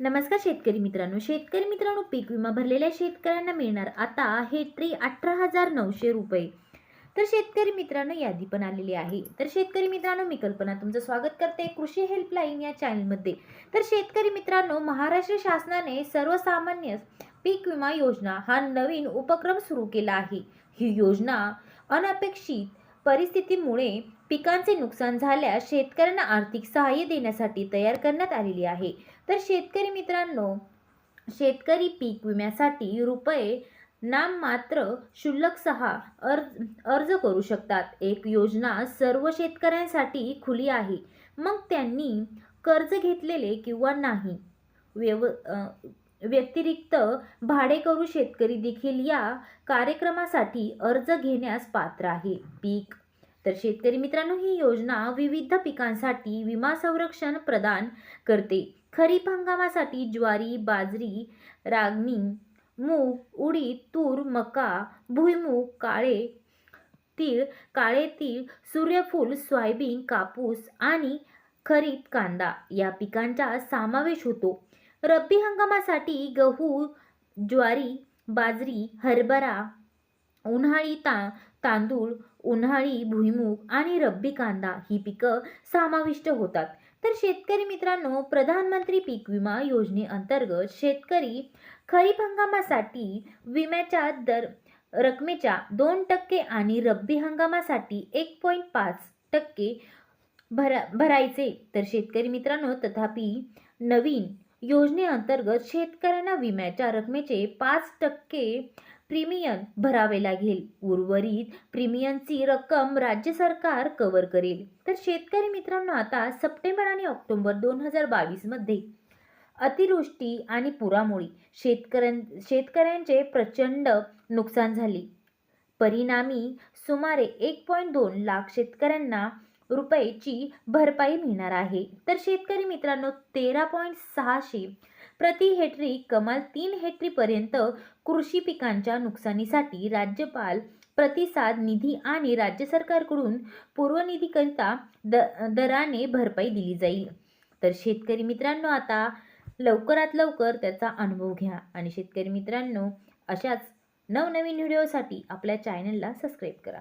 नमस्कार शेतकरी मित्रांनो. शेतकरी मित्रांनो पीक विमा भरलेल्या शेतकऱ्यांना मिळणार आता हे ट्री अठरा हजार नऊशे रुपये. तर शेतकरी मित्रांनो यादी पण आलेली आहे. तर शेतकरी मित्रांनो मी कल्पना तुमचं स्वागत करते कृषी हेल्पलाईन या चॅनलमध्ये. तर शेतकरी मित्रांनो महाराष्ट्र शासनाने सर्वसामान्य पीक विमा योजना हा नवीन उपक्रम सुरू केला आहे. ही योजना अनपेक्षित परिस्थितीमुळे पिकांचे नुकसान झाल्यास शेतकऱ्यांना आर्थिक सहाय्य देण्यासाठी तयार करण्यात आलेली आहे. तर शेतकरी मित्रांनो शेतकरी पीक विम्यासाठी रुपये नाममात्र शुल्लक सहा अर्ज अर्ज करू शकतात. एक योजना सर्व शेतकऱ्यांसाठी खुली आहे. मग त्यांनी कर्ज घेतलेले किंवा नाही व्यव व्यतिरिक्त भाडेकरू शेतकरी देखील या कार्यक्रमासाठी अर्ज घेण्यास पात्र आहे. पीक तर शेतकरी मित्रांनो ही योजना विविध पिकांसाठी विमा संरक्षण प्रदान करते. खरीप हंगामासाठी ज्वारी बाजरी रागणी मूग उडीद तूर मका भुईमूग काळे तीळ काळे तीळ सूर्यफूल सोयाबीन कापूस आणि खरीप कांदा या पिकांचा समावेश होतो. रब्बी हंगामासाठी गहू ज्वारी बाजरी हरभरा उन्हाळी ता तांदूळ उन्हाळी भुईमूग आणि रब्बी कांदा ही पिकं समाविष्ट होतात. तर शेतकरी मित्रांनो प्रधानमंत्री पीक विमा योजनेअंतर्गत शेतकरी खरीप हंगामासाठी विम्याच्या दर रकमेच्या दोन टक्के आणि रब्बी हंगामासाठी एक पॉईंट पाच टक्के भरा भरायचे. तर शेतकरी मित्रांनो तथापि नवीन योजनेअंतर्गत शेतकऱ्यांना विम्याच्या रकमेचे पाच टक्के प्रीमियम भरावे लागेल उर्वरित प्रीमियमची रक्कम राज्य सरकार कव्हर करेल. तर शेतकरी मित्रांनो आता सप्टेंबर आणि ऑक्टोबर दोन हजार बावीसमध्ये अतिवृष्टी आणि पुरामुळे शेतकऱ्यां शेतकऱ्यांचे प्रचंड नुकसान झाले. परिणामी सुमारे एक पॉईंट दोन लाख शेतकऱ्यांना रुपयाची भरपाई मिळणार आहे. तर शेतकरी मित्रांनो तेरा पॉईंट सहाशे प्रति हेक्टरी कमाल तीन हेक्टरीपर्यंत कृषी पिकांच्या नुकसानीसाठी राज्यपाल प्रतिसाद निधी आणि राज्य सरकारकडून पूर्वनिधीकरिता द दराने भरपाई दिली जाईल. तर शेतकरी मित्रांनो आता लवकरात लवकर त्याचा अनुभव घ्या. आणि शेतकरी मित्रांनो अशाच नवनवीन व्हिडिओसाठी आपल्या चॅनलला सबस्क्राईब करा.